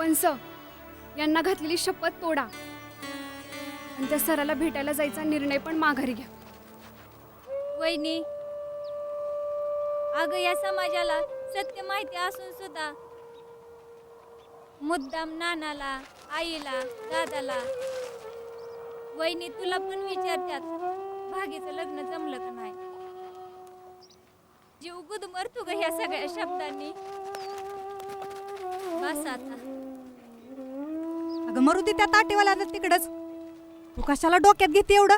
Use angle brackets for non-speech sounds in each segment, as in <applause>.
वंस यांना घातलेली शपथ तोडा. आणि त्या सराला भेटायला जायचा निर्णय पण माघारी घ्या. वहिनी अगं या समाजाला सत्य माहिती असून सुद्धा मुद्दाम नानाला आईला दादाला वहिनी तुला पण विचारतात भागीचं लग्न जमलं का नाही? जीव गुदमरतो ग ह्या सगळ्या शब्दांनी. बस आता. मरू दे त्या ताटेवाल्याला तिकडच. तू कशाला डोक्यात घेते एवढं?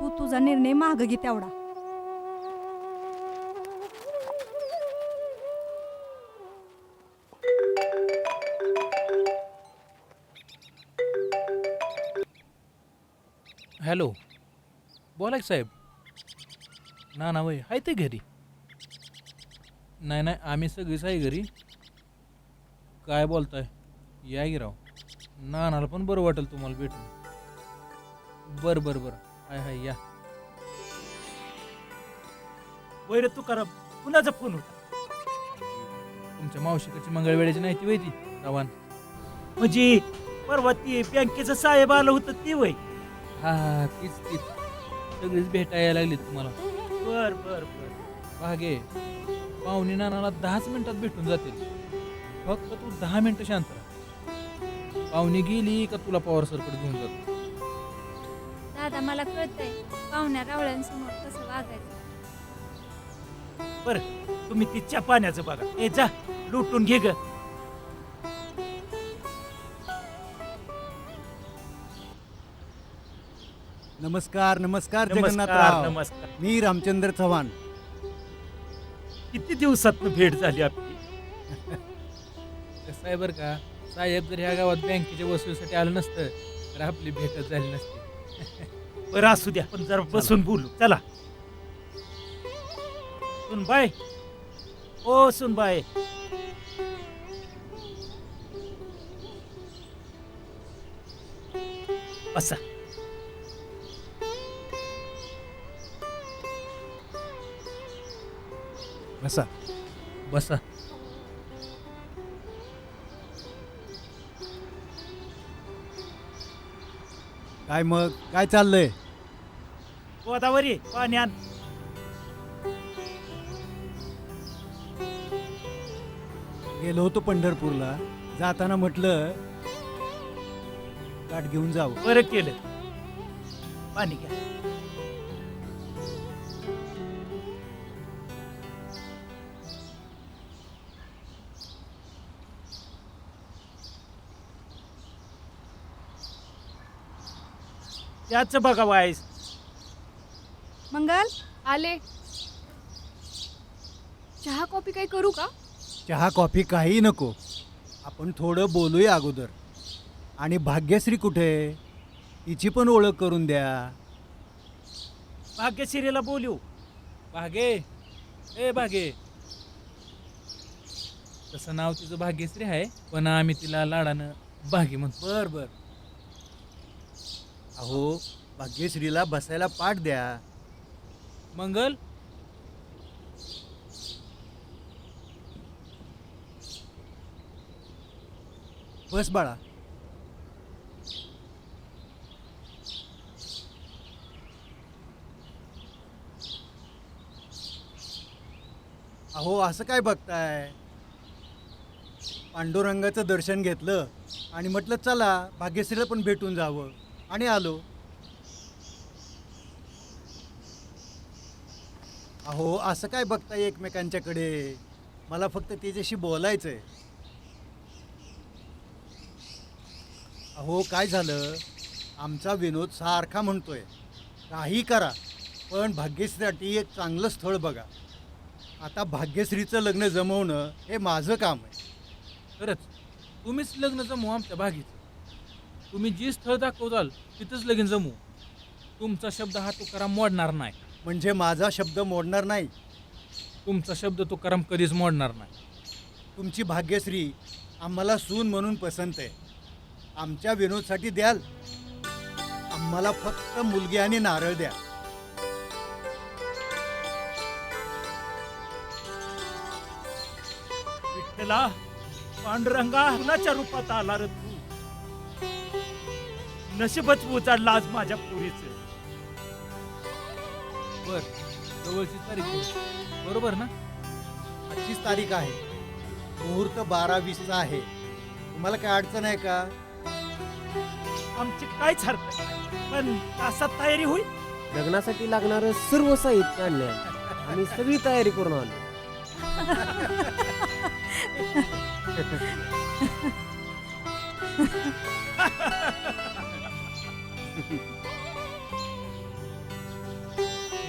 तू तुझा निर्णय माग घे तेवढा. हॅलो बोला की साहेब. ना ना वय आहे ते घरी? नाही नाही आम्ही सगळीच आहे घरी. काय बोलताय? या की राव. नानाला पण बरं वाटेल तुम्हाला भेटून. बरं बरं बरं. हाय हाय या. वैर तुकाराम कुणाचा फोन होता तुमच्या मावशिकाची मंगळवेळेची नाही ती ती रवान म्हणजे परवा ती बँकेचं साहेब आलं होतं ती वय हा हा तीच तीच. सगळीच भेटायला लागली तुम्हाला. बर बर बर. भागे पाहुणे नानाला दहाच मिनिटात भेटून जातील. फक्त तू दहा मिनिटं शांत राहा. पाहुणे गेली का तुला पवार सरकडे घेऊन जातो? दादा मला कळतंय. पाहुण्या रावळ्यांसमोर कसं वागायचं. बर तुम्ही तिच्या पाण्याचं बघा. ए जा लुटून घे ग. नमस्कार नमस्कार नमस्कार जगन्नाथराव. नमस्कार. मी रामचंद्र चव्हाण. किती दिवसात भेट झाली आपली? <laughs> कसं आहे बरं का? साहेब जर ह्या गावात बँकेच्या वसुलीसाठी आलं नसतं तर आपली भेटच झाली नसती. बरं असू द्या पण जरा बसून बोलू. चला. सुनबाय ओ सुनबाय बसा. बसा. बसा. काय मग? काय चाललंय? गोदावरी पाणी आण गेलो होतो पंढरपूरला. जाताना म्हटलं गाठ घेऊन जावं. बरं केलं. पाणी घ्या. त्याच बघा वायस मंगल आले. चहा कॉफी काही करू का? चहा कॉफी काही नको. आपण थोडं बोलूया अगोदर. आणि भाग्यश्री कुठे? तिची पण ओळख करून द्या. भाग्यश्रीला बोलू. भागे. ए भागे. तसं नाव तिचं भाग्यश्री आहे पण आम्ही तिला लाडानं भागी म्हणतो. बर बर. अहो भाग्यश्रीला बसायला पाठ द्या. मंगल? बस बाळा. अहो असं काय बघताय? पांडुरंगाचं दर्शन घेतलं आणि म्हटलं चला भाग्यश्रीला पण भेटून जावं. आणि आलो. अहो असं काय बघताय एकमेकांच्याकडे? मला फक्त तिच्याशी बोलायचं आहे अहो काय झालं? आमचा विनोद सारखा म्हणतोय. काही करा पण भाग्यश्रीसाठी एक चांगलं स्थळ बघा. आता भाग्यश्रीचं लग्न जमवणं हे माझं काम आहे. खरंच तुम्हीच लग्न जमू आमच्या भागीत तुम्ही जी स्थळ दाखवताल तिथंच लगीन जमू. तुमचा शब्द हा तुकाराम मोडणार नाही. म्हणजे माझा शब्द मोडणार नाही? तुमचा शब्द तुकाराम कधीच मोडणार नाही. तुमची भाग्यश्री आम्हाला सून म्हणून पसंत आहे. आमच्या विनोदसाठी द्याल. आम्हाला फक्त मुलगी आणि नारळ द्या. विठ्ठला पांडुरंगा कुणाच्या रूपात आला रे तू? नशीबच उजाडला आज माझ्या पुरीच. बर जवळची तारीख. बरोबर ना? आजचीच तारीख आहे. मुहूर्त बारा वीसचा आहे. तुम्हाला काय अडचण आहे का? आमची काहीच हरकत नाही. पण तासात तयारी होईल? लग्नासाठी लागणारं सर्व साहित्य आणले आम्ही सगळी तयारी करून आलो <laughs>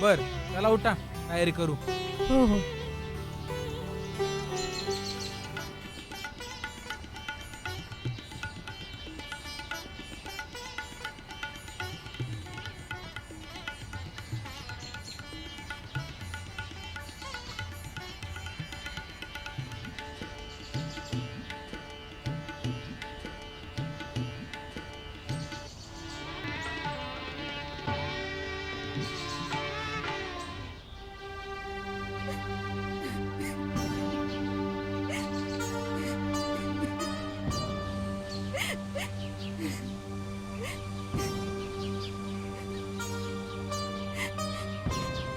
बर चला उठा. तयारी करू. हो हो.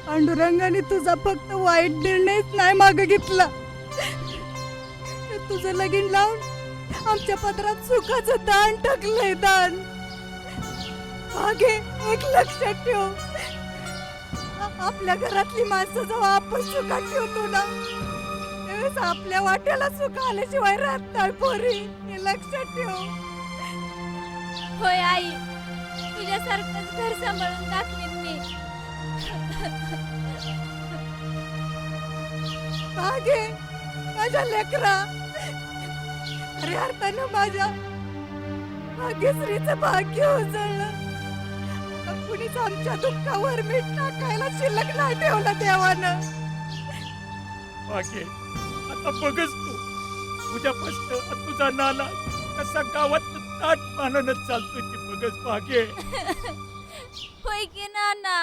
पांडुरंगाने तुझा फक्त वाईट निर्णयच नाही माग घेतला. तुझं लगीन लावून आमच्या पत्रात सुखाचं दान टाकलंय दान. मागे एक लक्षात ठेव. आपल्या घरातली माणसं जेव्हा आपण सुखात ठेवतो ना त्यावेळेस आपल्या वाट्याला सुख आल्याशिवाय राहत नाही पोरी. हे लक्षात ठेव. होय आई. तुझ्यासारखंच घर सांभाळून दाखवीन मी. मागे माझ्या लेकरा. अरे अर्थानं माझ्या भाग्यश्रीचं भाग्य उजळलं. आता कुणीच आमच्या दुःखावर मीठ टाकायला शिल्लक नाही ठेवलं देवानं? बाकी आता बघच तू. उद्यापासून तुझा नाला कसा गावात ताट मानूनच चालतो की बघच बागे <laughs> होय की नाना?